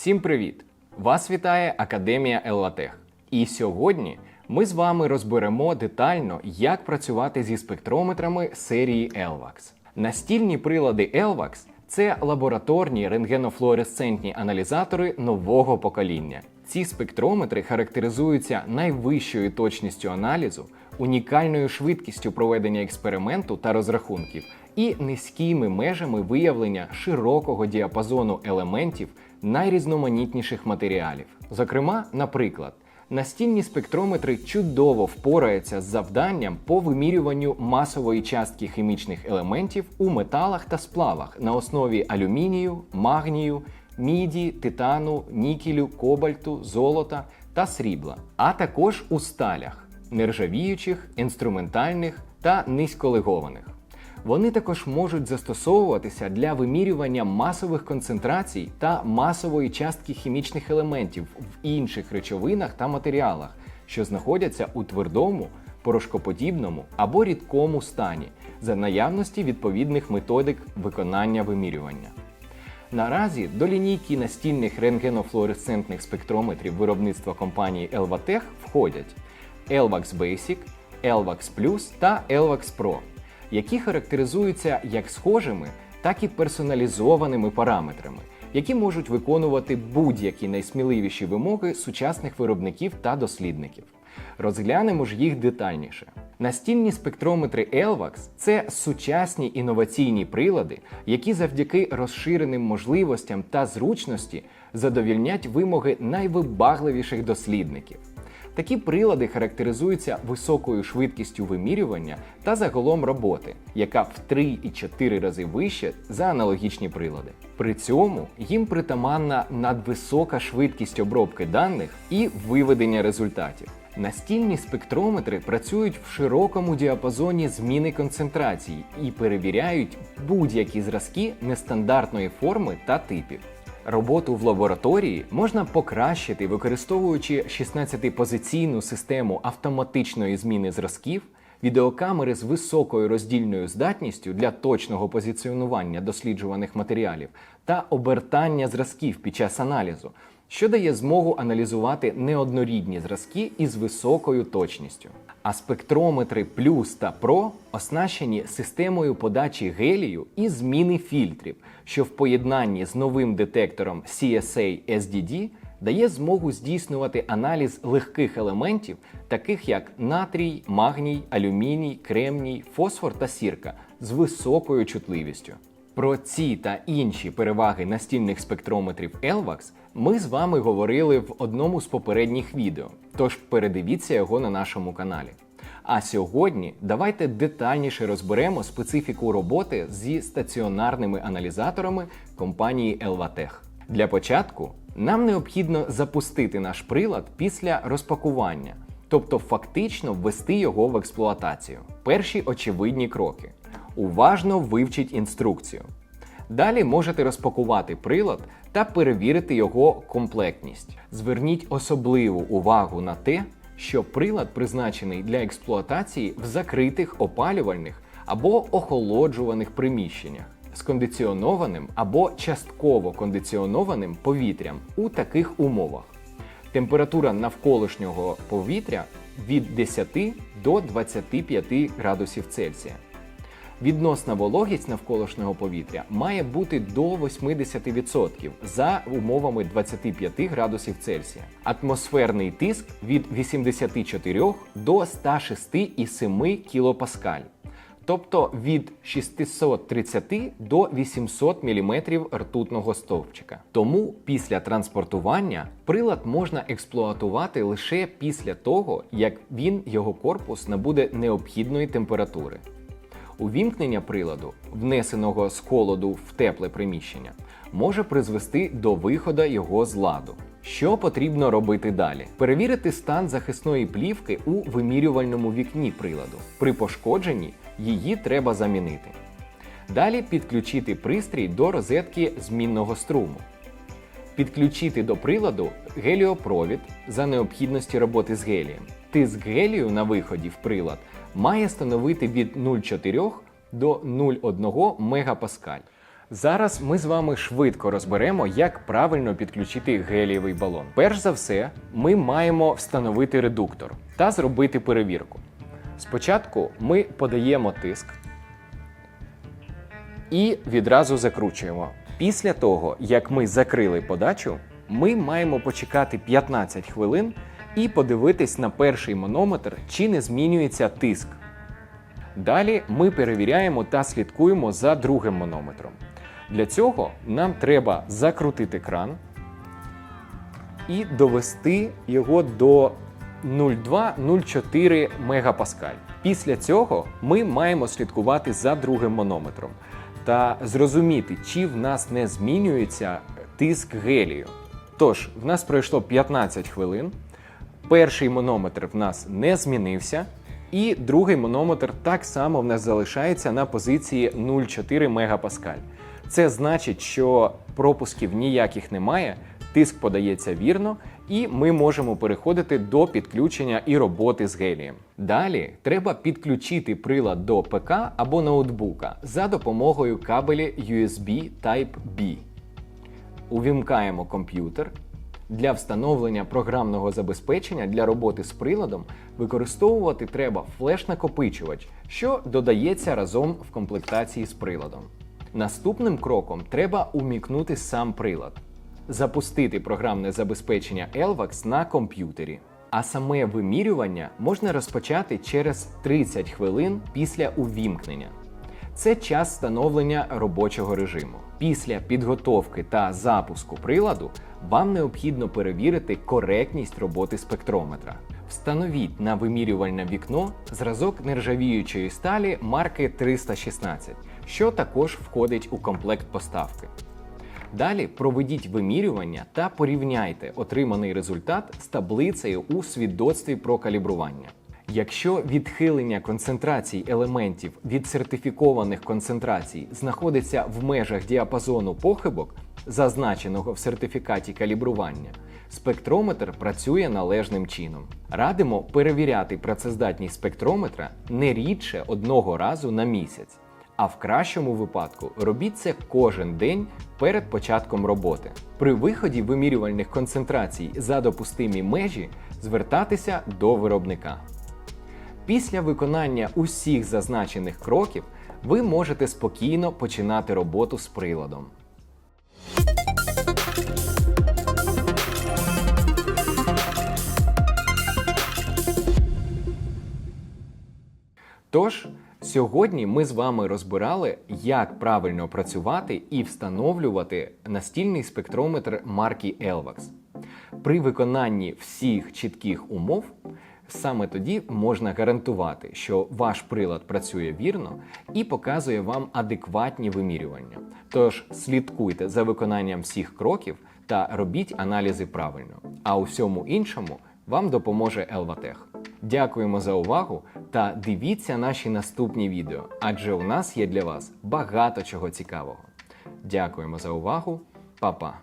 Всім привіт! Вас вітає Академія Еллатех. І сьогодні ми з вами розберемо детально, як працювати зі спектрометрами серії ELVAX. Настільні прилади ELVAX – це лабораторні рентгенофлуоресцентні аналізатори нового покоління. Ці спектрометри характеризуються найвищою точністю аналізу, унікальною швидкістю проведення експерименту та розрахунків і низькими межами виявлення широкого діапазону елементів найрізноманітніших матеріалів. Зокрема, наприклад, настільні спектрометри чудово впораються з завданням по вимірюванню масової частки хімічних елементів у металах та сплавах на основі алюмінію, магнію, міді, титану, нікелю, кобальту, золота та срібла, а також у сталях нержавіючих, інструментальних та низьколегованих. Вони також можуть застосовуватися для вимірювання масових концентрацій та масової частки хімічних елементів в інших речовинах та матеріалах, що знаходяться у твердому, порошкоподібному або рідкому стані за наявності відповідних методик виконання вимірювання. Наразі до лінійки настільних рентгенофлуоресцентних спектрометрів виробництва компанії Elvatech входять Elvax Basic, Elvax Plus та Elvax Pro, які характеризуються як схожими, так і персоналізованими параметрами, які можуть виконувати будь-які найсміливіші вимоги сучасних виробників та дослідників. Розглянемо ж їх детальніше. Настільні спектрометри ELVAX – це сучасні інноваційні прилади, які завдяки розширеним можливостям та зручності задовільнять вимоги найвибагливіших дослідників. Такі прилади характеризуються високою швидкістю вимірювання та загалом роботи, яка в 3 і 4 рази вище за аналогічні прилади. При цьому їм притаманна надвисока швидкість обробки даних і виведення результатів. Настільні спектрометри працюють в широкому діапазоні зміни концентрації і перевіряють будь-які зразки нестандартної форми та типів. Роботу в лабораторії можна покращити, використовуючи 16-позиційну систему автоматичної зміни зразків, відеокамери з високою роздільною здатністю для точного позиціонування досліджуваних матеріалів та обертання зразків під час аналізу, що дає змогу аналізувати неоднорідні зразки із високою точністю. А спектрометри Plus та Pro оснащені системою подачі гелію і зміни фільтрів, що в поєднанні з новим детектором CSA SDD дає змогу здійснювати аналіз легких елементів, таких як натрій, магній, алюміній, кремній, фосфор та сірка з високою чутливістю. Про ці та інші переваги настільних спектрометрів ELVAX ми з вами говорили в одному з попередніх відео, тож передивіться його на нашому каналі. А сьогодні давайте детальніше розберемо специфіку роботи зі стаціонарними аналізаторами компанії Elvatech. Для початку нам необхідно запустити наш прилад після розпакування, тобто фактично ввести його в експлуатацію. Перші очевидні кроки. Уважно вивчіть інструкцію. Далі можете розпакувати прилад та перевірити його комплектність. Зверніть особливу увагу на те, що прилад призначений для експлуатації в закритих опалювальних або охолоджуваних приміщеннях з кондиціонованим або частково кондиціонованим повітрям у таких умовах. Температура навколишнього повітря від 10 до 25 градусів Цельсія. Відносна вологість навколишнього повітря має бути до 80% за умовами 25 градусів Цельсія. Атмосферний тиск від 84 до 106,7 кілопаскаль. Тобто від 630 до 800 мм ртутного стовпчика. Тому після транспортування прилад можна експлуатувати лише після того, як він його корпус набуде необхідної температури. Увімкнення приладу, внесеного з холоду в тепле приміщення, може призвести до виходу його з ладу. Що потрібно робити далі? Перевірити стан захисної плівки у вимірювальному вікні приладу. При пошкодженні її треба замінити. Далі підключити пристрій до розетки змінного струму. Підключити до приладу геліопровід за необхідності роботи з гелієм. Тиск гелію на виході в прилад має становити від 0,4 до 0,1 МПа. Зараз ми з вами швидко розберемо, як правильно підключити гелієвий балон. Перш за все, ми маємо встановити редуктор та зробити перевірку. Спочатку ми подаємо тиск і відразу закручуємо. Після того, як ми закрили подачу, ми маємо почекати 15 хвилин і подивитись на перший манометр, чи не змінюється тиск. Далі ми перевіряємо та слідкуємо за другим манометром. Для цього нам треба закрутити кран і довести його до 0,2-0,4 мегапаскаль. Після цього ми маємо слідкувати за другим манометром та зрозуміти, чи в нас не змінюється тиск гелію. Тож, в нас пройшло 15 хвилин, перший манометр в нас не змінився, і другий манометр так само в нас залишається на позиції 0,4 мегапаскаль. Це значить, що пропусків ніяких немає, тиск подається вірно, і ми можемо переходити до підключення і роботи з гелієм. Далі треба підключити прилад до ПК або ноутбука за допомогою кабелі USB Type-B. Увімкаємо комп'ютер. Для встановлення програмного забезпечення для роботи з приладом використовувати треба флеш-накопичувач, що додається разом в комплектації з приладом. Наступним кроком треба умікнути сам прилад, запустити програмне забезпечення Elvax на комп'ютері. А саме вимірювання можна розпочати через 30 хвилин після увімкнення. Це час встановлення робочого режиму. Після підготовки та запуску приладу вам необхідно перевірити коректність роботи спектрометра. Встановіть на вимірювальне вікно зразок нержавіючої сталі марки 316, що також входить у комплект поставки. Далі проведіть вимірювання та порівняйте отриманий результат з таблицею у свідоцтві про калібрування. Якщо відхилення концентрацій елементів від сертифікованих концентрацій знаходиться в межах діапазону похибок, зазначеного в сертифікаті калібрування, спектрометр працює належним чином. Радимо перевіряти працездатність спектрометра не рідше одного разу на місяць. А в кращому випадку робіть це кожен день перед початком роботи. При виході вимірювальних концентрацій за допустимі межі звертатися до виробника. Після виконання усіх зазначених кроків ви можете спокійно починати роботу з приладом. Тож, сьогодні ми з вами розбирали, як правильно працювати і встановлювати настільний спектрометр марки Elvax. При виконанні всіх чітких умов саме тоді можна гарантувати, що ваш прилад працює вірно і показує вам адекватні вимірювання. Тож слідкуйте за виконанням всіх кроків та робіть аналізи правильно. А у всьому іншому вам допоможе Елватех. Дякуємо за увагу та дивіться наші наступні відео, адже у нас є для вас багато чого цікавого. Дякуємо за увагу, Па-па!